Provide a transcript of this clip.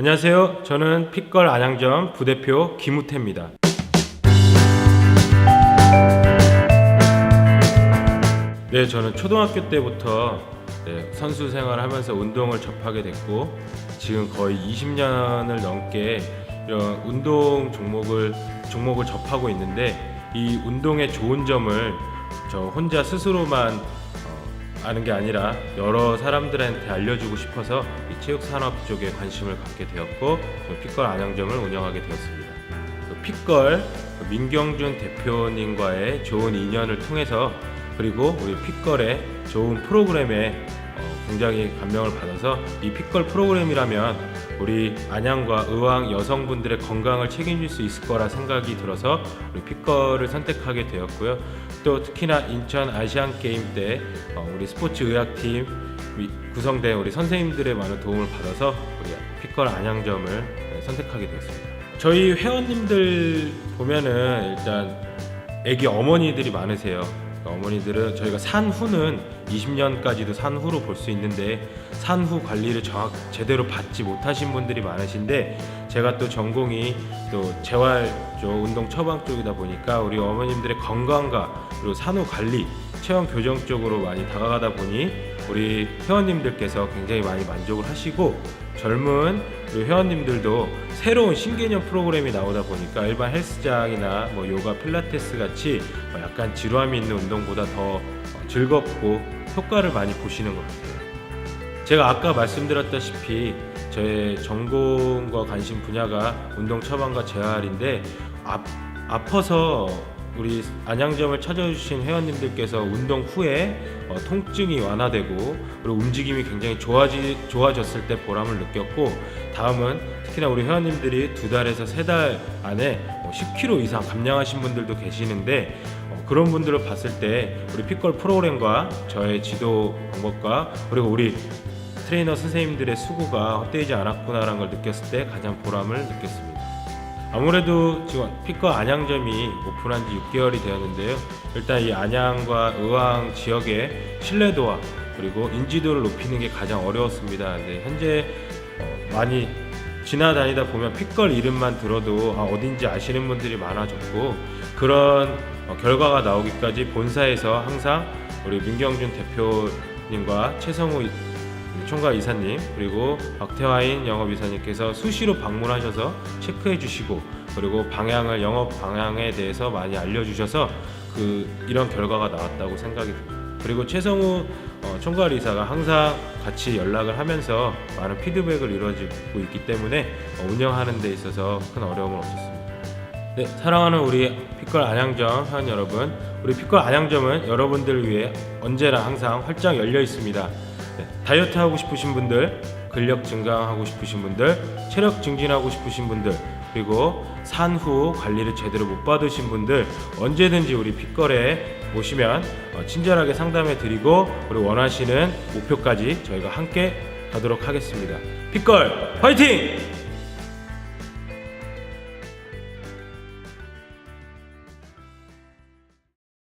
안녕하세요. 저는 핏걸 안양점 부대표 김우태입니다. 네, 저는 초등학교 때부터 네, 선수 생활을 하면서 운동을 접하게 됐고 지금 거의 20년을 넘게 이런 운동 종목을 종목을 접하고 있는데 이 운동의 좋은 점을 저 혼자 스스로만 어, 아는 게 아니라 여러 사람들한테 알려주고 싶어서 이 체육 산업 쪽에 관심을 갖게 되었고 그 핏걸 안양점을 운영하게 되었습니다. 그 핏걸 민경준 대표님과의 좋은 인연을 통해서 그리고 우리 핏걸의 좋은 프로그램에 어, 굉장히 감명을 받아서 이 핏걸 프로그램이라면 우리 안양과 의왕 여성분들의 건강을 책임질 수 있을 거라 생각이 들어서 우리 핏걸을 선택하게 되었고요. 또 특히나 인천 아시안 게임 때 어, 우리 스포츠 의학팀 위- 구성된 우리 선생님들의 많은 도움을 받아서 우리 핏걸 안양점을 네, 선택하게 되었습니다. 저희 회원님들 보면은 일단 애기 어머니들이 많으세요. 그러니까 어머니들은 저희가 산 후는 20년까지도 산 후로 볼 수 있는데 산후 관리를 정확 제대로 받지 못하신 분들이 많으신데 제가 또 전공이 또 재활 쪽 운동 처방 쪽이다 보니까 우리 어머님들의 건강과 그리고 산후 관리 체형 교정 쪽으로 많이 다가가다 보니 우리 회원님들께서 굉장히 많이 만족을 하시고 젊은 우리 회원님들도 새로운 신개념 프로그램이 나오다 보니까 일반 헬스장이나 뭐 요가 필라테스 같이 뭐 약간 지루함이 있는 운동보다 더 어, 즐겁고 효과를 많이 보시는 것 같아요. 제가 아까 말씀드렸다시피 저의 전공과 관심 분야가 운동 처방과 재활인데 아, 아파서 우리 안양점을 찾아주신 회원님들께서 운동 후에 어, 통증이 완화되고 그리고 움직임이 굉장히 좋아지, 좋아졌을 때 보람을 느꼈고 다음은 특히나 우리 회원님들이 두 달에서 세 달 안에 뭐 10kg 이상 감량하신 분들도 계시는데 어, 그런 분들을 봤을 때 우리 핏걸 프로그램과 저의 지도 방법과 그리고 우리 트레이너 선생님들의 수고가 헛되지 않았구나라는 걸 느꼈을 때 가장 보람을 느꼈습니다. 아무래도 지금 피커 안양점이 오픈한 지 6개월이 되었는데요. 일단 이 안양과 의왕 지역의 신뢰도와 그리고 인지도를 높이는 게 가장 어려웠습니다. 근데 현재 어, 많이 지나다니다 보면 핏걸 이름만 들어도 아, 어딘지 아시는 분들이 많아졌고 그런 어, 결과가 나오기까지 본사에서 항상 우리 민경준 대표님과 최성우 총괄 이사님 그리고 박태화인 영업 이사님께서 수시로 방문하셔서 체크해 주시고 그리고 방향을 영업 방향에 대해서 많이 알려주셔서 그 이런 결과가 나왔다고 생각이 듭니다. 그리고 최성우 어, 총괄 이사가 항상 같이 연락을 하면서 많은 피드백을 이루어지고 있기 때문에 어, 운영하는 데 있어서 큰 어려움은 없었습니다. 네, 사랑하는 우리 핏걸 안양점 회원 여러분, 우리 핏걸 안양점은 여러분들을 위해 언제나 항상 활짝 열려 있습니다. 네, 다이어트 하고 싶으신 분들, 근력 증강하고 싶으신 분들, 체력 증진하고 싶으신 분들, 그리고 산후 관리를 제대로 못 받으신 분들 언제든지 우리 핏걸에 오시면 어, 친절하게 상담해 드리고 우리 원하시는 목표까지 저희가 함께 가도록 하겠습니다. 핏걸 화이팅!